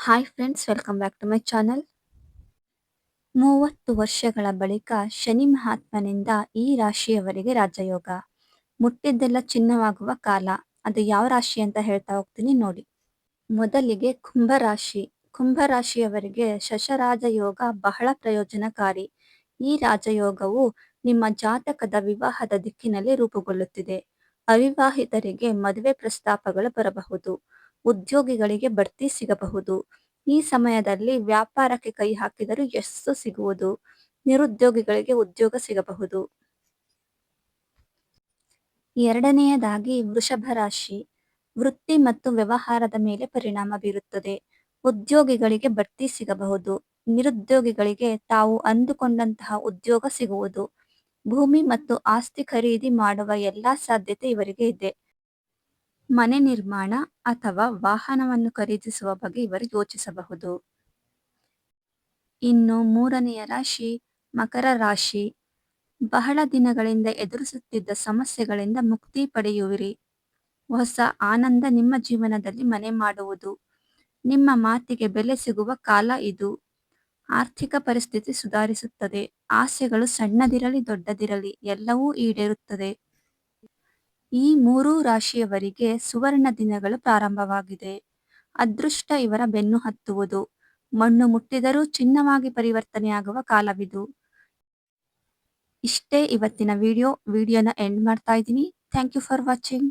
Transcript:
Hi friends welcome back to my channel ಮೂವತ್ತು ವರ್ಷಗಳ ಬಳಿಕ ಶನಿ ಮಹಾತ್ಮನಿಂದ ಈ ರಾಶಿಯವರಿಗೆ ರಾಜಯೋಗ. ಮುಟ್ಟಿದ್ದೆಲ್ಲ ಚಿನ್ನವಾಗುವ ಕಾಲ. ಅದು ಯಾವ ರಾಶಿ ಅಂತ ಹೇಳ್ತಾ ಹೋಗ್ತೀನಿ ನೋಡಿ. ಮೊದಲಿಗೆ ಕುಂಭರಾಶಿ ಕುಂಭರಾಶಿಯವರಿಗೆ ಶಶರಾಜ ಯೋಗ ಬಹಳ ಪ್ರಯೋಜನಕಾರಿ. ಈ ರಾಜಯೋಗವು ನಿಮ್ಮ ಜಾತಕದ ವಿವಾಹದ ದಿಕ್ಕಿನಲ್ಲಿ ರೂಪುಗೊಳ್ಳುತ್ತಿದೆ. ಅವಿವಾಹಿತರಿಗೆ ಮದುವೆ ಪ್ರಸ್ತಾಪಗಳು ಬರಬಹುದು. ಉದ್ಯೋಗಿಗಳಿಗೆ ಬಡ್ತಿ ಸಿಗಬಹುದು. ಈ ಸಮಯದಲ್ಲಿ ವ್ಯಾಪಾರಕ್ಕೆ ಕೈ ಹಾಕಿದರೂ ಯಶಸ್ಸು ಸಿಗುವುದು. ನಿರುದ್ಯೋಗಿಗಳಿಗೆ ಉದ್ಯೋಗ ಸಿಗಬಹುದು. ಎರಡನೆಯದಾಗಿ ವೃಷಭ ರಾಶಿ. ವೃತ್ತಿ ಮತ್ತು ವ್ಯವಹಾರದ ಮೇಲೆ ಪರಿಣಾಮ ಬೀರುತ್ತದೆ. ಉದ್ಯೋಗಿಗಳಿಗೆ ಬಡ್ತಿ ಸಿಗಬಹುದು. ನಿರುದ್ಯೋಗಿಗಳಿಗೆ ತಾವು ಅಂದುಕೊಂಡಂತಹ ಉದ್ಯೋಗ ಸಿಗುವುದು. ಭೂಮಿ ಮತ್ತು ಆಸ್ತಿ ಖರೀದಿ ಮಾಡುವ ಎಲ್ಲಾ ಸಾಧ್ಯತೆ ಇವರಿಗೆ ಇದೆ. ಮನೆ ನಿರ್ಮಾಣ ಅಥವಾ ವಾಹನವನ್ನು ಖರೀದಿಸುವ ಬಗ್ಗೆ ಇವರು ಯೋಚಿಸಬಹುದು. ಇನ್ನು ಮೂರನೆಯ ರಾಶಿ ಮಕರ ರಾಶಿ. ಬಹಳ ದಿನಗಳಿಂದ ಎದುರಿಸುತ್ತಿದ್ದ ಸಮಸ್ಯೆಗಳಿಂದ ಮುಕ್ತಿ ಪಡೆಯುವಿರಿ. ಹೊಸ ಆನಂದ ನಿಮ್ಮ ಜೀವನದಲ್ಲಿ ಮನೆ ಮಾಡುವುದು. ನಿಮ್ಮ ಮಾತಿಗೆ ಬೆಲೆ ಸಿಗುವ ಕಾಲ ಇದು. ಆರ್ಥಿಕ ಪರಿಸ್ಥಿತಿ ಸುಧಾರಿಸುತ್ತದೆ. ಆಸೆಗಳು ಸಣ್ಣದಿರಲಿ ದೊಡ್ಡದಿರಲಿ ಎಲ್ಲವೂ ಈಡೇರುತ್ತದೆ. ಈ ಮೂರು ರಾಶಿಯವರಿಗೆ ಸುವರ್ಣ ದಿನಗಳು ಪ್ರಾರಂಭವಾಗಿದೆ. ಅದೃಷ್ಟ ಇವರ ಬೆನ್ನು ಹತ್ತುವುದು. ಮಣ್ಣು ಮುಟ್ಟಿದರೂ ಚಿನ್ನವಾಗಿ ಪರಿವರ್ತನೆಯಾಗುವ ಕಾಲವಿದು. ಇಷ್ಟೇ ಇವತ್ತಿನ ವಿಡಿಯೋ. ವಿಡಿಯೋನ ಎಂಡ್ ಮಾಡ್ತಾ ಇದ್ದೀನಿ. Thank you for watching